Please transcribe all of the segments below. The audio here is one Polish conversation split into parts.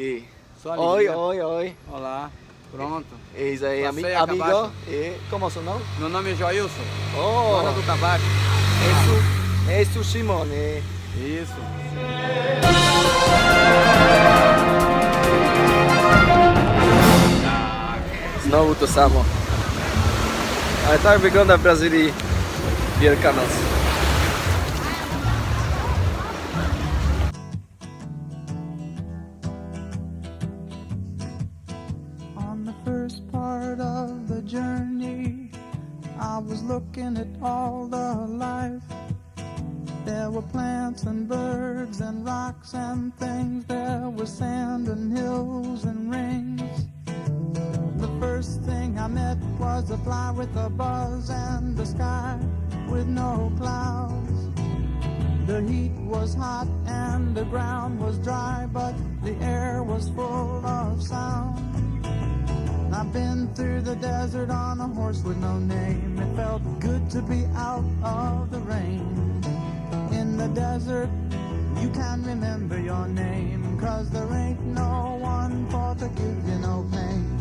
E, Sua oi, oi, oi. Olá. Pronto. Eis aí, ami amigo. E como é seu nome? Meu nome é Joilson. Oh, Dona do tabaco. é isso Simone. Isso. Znowu to samo. Ale tak wygląda w Brazylii Wielkanoc. Looking at all the life. There were plants and birds and rocks and things. There was sand and hills and rings. The first thing I met was a fly with a buzz and the sky with no clouds. The heat was hot and the ground was dry, but the air was full of sound. I've been through the desert on a horse with no name. It felt good to be out of the rain. In the desert, you can remember your name, cause there ain't no one for to give you no pain.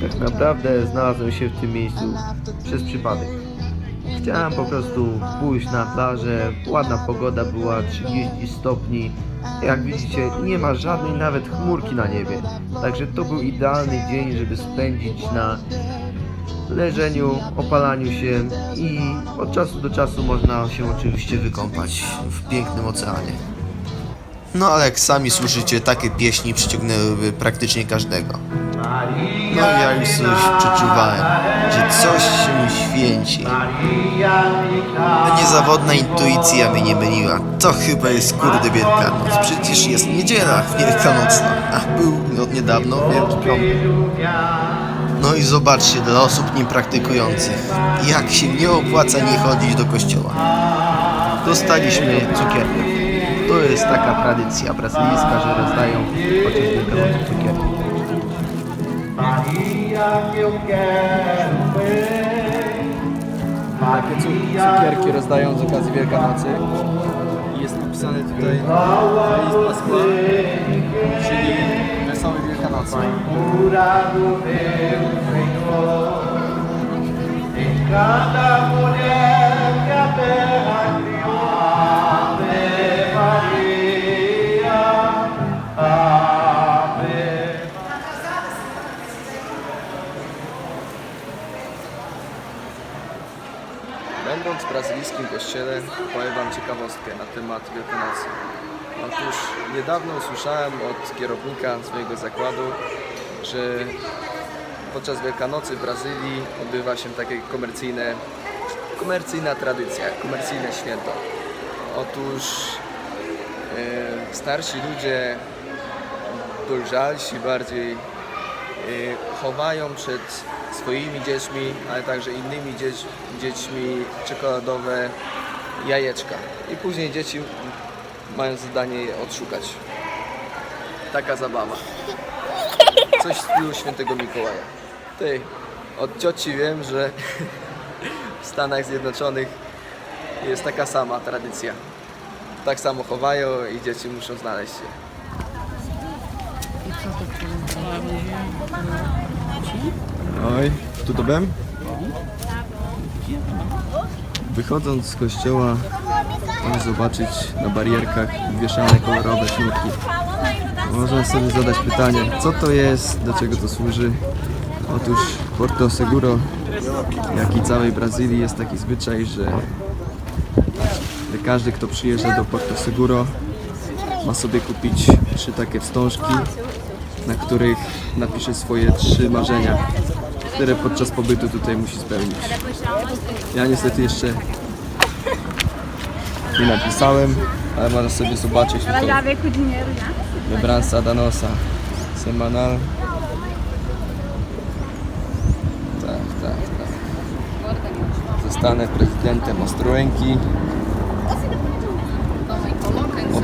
Tak naprawdę znalazłem się w tym miejscu przez przypadek. Chciałem po prostu pójść na plażę, ładna pogoda była 30 stopni. Jak widzicie nie ma żadnej nawet chmurki na niebie. Także to był idealny dzień, żeby spędzić na leżeniu, opalaniu się i od czasu do czasu można się oczywiście wykąpać w pięknym oceanie. No ale jak sami słyszycie, takie pieśni przyciągnęłyby praktycznie każdego. No ja już coś przeczuwałem, że coś się święci. No niezawodna intuicja mnie nie myliła. To chyba jest kurde Wielkanoc. Przecież jest niedziela wielkanocna, a był no, niedawno Wielki Piątek. No i zobaczcie, dla osób niepraktykujących, jak się nie opłaca nie chodzić do kościoła. Dostaliśmy cukierki. To jest taka tradycja brazylijska, że rozdają podczas Wielkanocy cukierki. Takie cu- cukierki rozdają z okazji Wielkanocy. I Jest napisane tutaj Feliz Pascua, czyli Wesoły Wielkanocy. Będąc w brazylijskim kościele, powiem Wam ciekawostkę na temat Wielkanocy. Otóż niedawno usłyszałem od kierownika swojego zakładu, że podczas Wielkanocy w Brazylii odbywa się takie komercyjne, komercyjna tradycja, komercyjne święto. Otóż e, starsi ludzie, dojrzalsi bardziej, chowają przed swoimi dziećmi, ale także innymi dzieć, dziećmi czekoladowe jajeczka. I później dzieci mają zadanie je odszukać. Taka zabawa. Coś w stylu świętego Mikołaja. Ty, od cioci wiem, że w Stanach Zjednoczonych jest taka sama tradycja. Tak samo chowają i dzieci muszą znaleźć się. Oj, tudo bem? Wychodząc z kościoła, można zobaczyć na barierkach wieszane kolorowe śrubki. Można sobie zadać pytanie, co to jest, do czego to służy. Otóż Porto Seguro, jak i całej Brazylii, jest taki zwyczaj, że każdy, kto przyjeżdża do Porto Seguro, ma sobie kupić trzy takie wstążki, na których napisze swoje trzy marzenia, które podczas pobytu tutaj musi spełnić. Ja niestety jeszcze nie napisałem, ale można sobie zobaczyć tutaj já veio com o dinheiro já. Lembrança da nossa semanal. Tak, tak, tak. Zostanę prezydentem Ostrołęki.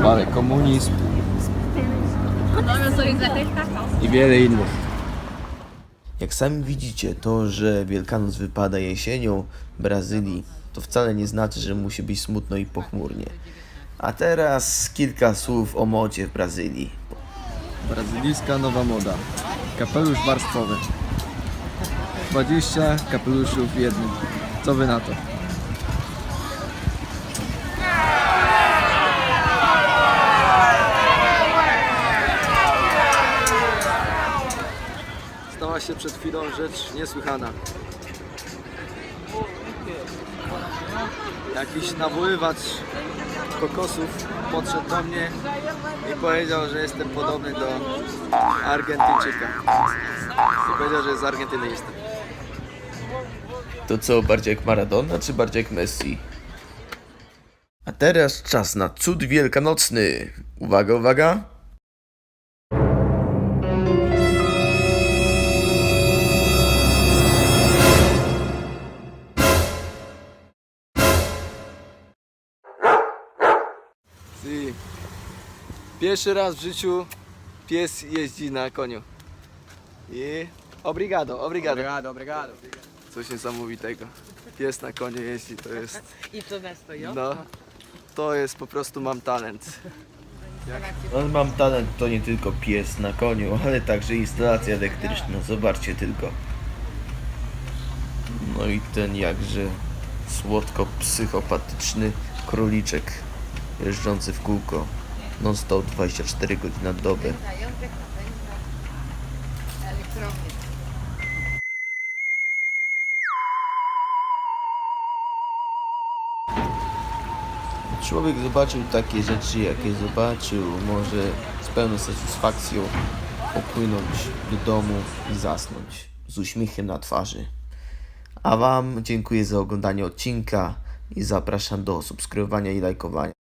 Dalej komunizm i wiele innych. Jak sami widzicie, to, że Wielkanoc wypada jesienią w Brazylii, to wcale nie znaczy, że musi być smutno i pochmurnie. A teraz kilka słów o modzie w Brazylii. Brazylijska nowa moda. Kapelusz warstwowy. 20 kapeluszów w jednym. Co wy na to? Stała się przed chwilą rzecz niesłychana. Jakiś nawoływacz kokosów podszedł do mnie i powiedział, że jestem podobny do Argentyńczyka. I powiedział, że z Argentyny jestem. To co, bardziej jak Maradona, czy bardziej jak Messi? A teraz czas na cud wielkanocny. Uwaga, uwaga. Pierwszy raz w życiu pies jeździ na koniu. I obrigado, obrigado. Obrigado, obrigado. Coś niesamowitego. Pies na koniu jeździ, to jest... I to miasto, jo? No, to jest po prostu mam talent. No, mam talent to nie tylko pies na koniu, ale także instalacja elektryczna. Zobaczcie tylko. No i ten jakże słodko psychopatyczny króliczek jeżdżący w kółko. Non stop 24 godziny na dobę. Człowiek zobaczył takie rzeczy, jakie zobaczył, może z pełną satysfakcją popłynąć do domu i zasnąć z uśmiechem na twarzy. A Wam dziękuję za oglądanie odcinka i zapraszam do subskrybowania i lajkowania.